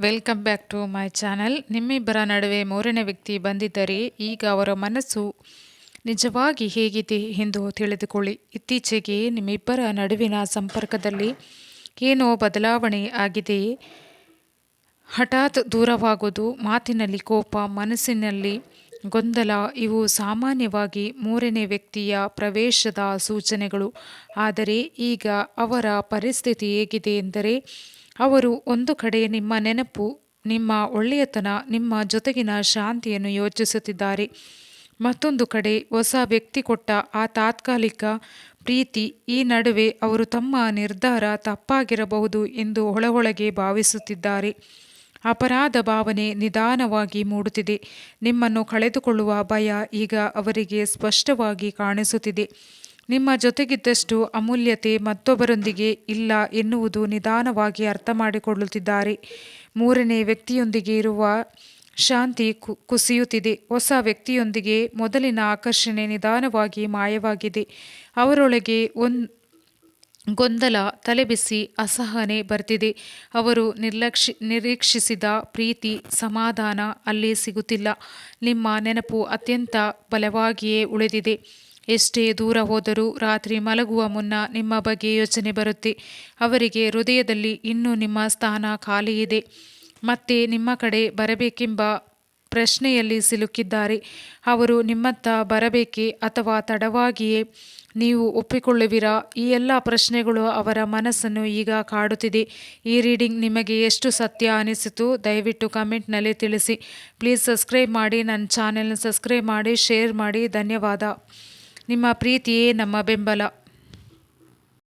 Welcome back to my channel ನಿಮ್ಮಿಬ್ಬರ ನಡುವೆ ಮೂರನೇ ವ್ಯಕ್ತಿ ಬಂದಿದ್ದರೆ ಈಗ ಅವರ ಮನಸ್ಸು ನಿಜವಾಗಿ ಹೇಗಿದೆ ಎಂದು ತಿಳಿದುಕೊಳ್ಳಿ. ಇತ್ತೀಚೆಗೆ ನಿಮ್ಮಿಬ್ಬರ ನಡುವಿನ ಸಂಪರ್ಕದಲ್ಲಿ ಏನೋ ಬದಲಾವಣೆ ಆಗಿದೆ. ಹಠಾತ್ ದೂರವಾಗೋದು, ಮಾತಿನಲ್ಲಿ ಕೋಪ, ಮನಸ್ಸಿನಲ್ಲಿ ಗೊಂದಲ, ಇವು ಸಾಮಾನ್ಯವಾಗಿ ಮೂರನೇ ವ್ಯಕ್ತಿಯ ಪ್ರವೇಶದ ಸೂಚನೆಗಳು. ಆದರೆ ಈಗ ಅವರ ಪರಿಸ್ಥಿತಿ ಹೇಗಿದೆ ಎಂದರೆ, ಅವರು ಒಂದು ಕಡೆ ನಿಮ್ಮ ನೆನಪು, ನಿಮ್ಮ ಒಳ್ಳೆಯತನ, ನಿಮ್ಮ ಜೊತೆಗಿನ ಶಾಂತಿಯನ್ನು ಯೋಚಿಸುತ್ತಿದ್ದಾರೆ. ಮತ್ತೊಂದು ಕಡೆ ಹೊಸ ವ್ಯಕ್ತಿ ಕೊಟ್ಟ ಆ ತಾತ್ಕಾಲಿಕ ಪ್ರೀತಿ ಈ ನಡುವೆ ಅವರು ತಮ್ಮ ನಿರ್ಧಾರ ತಪ್ಪಾಗಿರಬಹುದು ಎಂದು ಒಳಗೊಳಗೆ ಭಾವಿಸುತ್ತಿದ್ದಾರೆ. ಅಪರಾಧ ಭಾವನೆ ನಿಧಾನವಾಗಿ ಮೂಡುತ್ತಿದೆ. ನಿಮ್ಮನ್ನು ಕಳೆದುಕೊಳ್ಳುವ ಭಯ ಈಗ ಅವರಿಗೆ ಸ್ಪಷ್ಟವಾಗಿ ಕಾಣಿಸುತ್ತಿದೆ. ನಿಮ್ಮ ಜೊತೆಗಿದ್ದಷ್ಟು ಅಮೂಲ್ಯತೆ ಮತ್ತೊಬ್ಬರೊಂದಿಗೆ ಇಲ್ಲ ಎನ್ನುವುದು ನಿಧಾನವಾಗಿ ಅರ್ಥ ಮಾಡಿಕೊಳ್ಳುತ್ತಿದ್ದಾರೆ ಮೂರನೇ ವ್ಯಕ್ತಿಯೊಂದಿಗೆ ಇರುವ ಶಾಂತಿ ಕುಸಿಯುತ್ತಿದೆ. ಹೊಸ ವ್ಯಕ್ತಿಯೊಂದಿಗೆ ಮೊದಲಿನ ಆಕರ್ಷಣೆ ನಿಧಾನವಾಗಿ ಮಾಯವಾಗಿದೆ. ಅವರೊಳಗೆ ಒಂದು ಗೊಂದಲ ತಲೆಬಿಸಿ ಅಸಹನೆ ಬರ್ತಿದೆ. ಅವರು ನಿರ್ಲಕ್ಷಿ, ನಿರೀಕ್ಷಿಸಿದ ಪ್ರೀತಿ, ಸಮಾಧಾನ ಅಲ್ಲಿ ಸಿಗುತ್ತಿಲ್ಲ. ನಿಮ್ಮ ನೆನಪು ಅತ್ಯಂತ ಬಲವಾಗಿಯೇ ಉಳಿದಿದೆ. ಎಷ್ಟೇ ದೂರ ಹೋದರೂ ರಾತ್ರಿ ಮಲಗುವ ಮುನ್ನ ನಿಮ್ಮ ಬಗ್ಗೆ ಯೋಚನೆ ಬರುತ್ತೆ. ಅವರಿಗೆ ಹೃದಯದಲ್ಲಿ ಇನ್ನೂ ನಿಮ್ಮ ಸ್ಥಾನ ಖಾಲಿ ಇದೆ. ಮತ್ತೆ ನಿಮ್ಮ ಕಡೆ ಬರಬೇಕೆಂಬ ಪ್ರಶ್ನೆಯಲ್ಲಿ ಸಿಲುಕಿದ್ದಾರೆ. ಅವರು, ನಿಮ್ಮತ್ತ ಬರಬೇಕೇ ಅಥವಾ ತಡವಾಗಿಯೇ ನೀವು ಒಪ್ಪಿಕೊಳ್ಳುವಿರಾ? ಈ ಎಲ್ಲ ಪ್ರಶ್ನೆಗಳು ಅವರ ಮನಸ್ಸನ್ನು ಈಗ ಕಾಡುತ್ತಿದೆ. ಈ ರೀಡಿಂಗ್ ನಿಮಗೆ ಎಷ್ಟು ಸತ್ಯ ಅನಿಸಿತು, ದಯವಿಟ್ಟು ಕಮೆಂಟ್ನಲ್ಲಿ ತಿಳಿಸಿ. ಪ್ಲೀಸ್ ಸಬ್ಸ್ಕ್ರೈಬ್ ಮಾಡಿ, ನನ್ನ ಚಾನೆಲ್ನ ಸಬ್ಸ್ಕ್ರೈಬ್ ಮಾಡಿ, ಶೇರ್ ಮಾಡಿ. ಧನ್ಯವಾದ. ನಿಮ್ಮ ಪ್ರೀತಿಯೇ ನಮ್ಮ ಬೆಂಬಲ.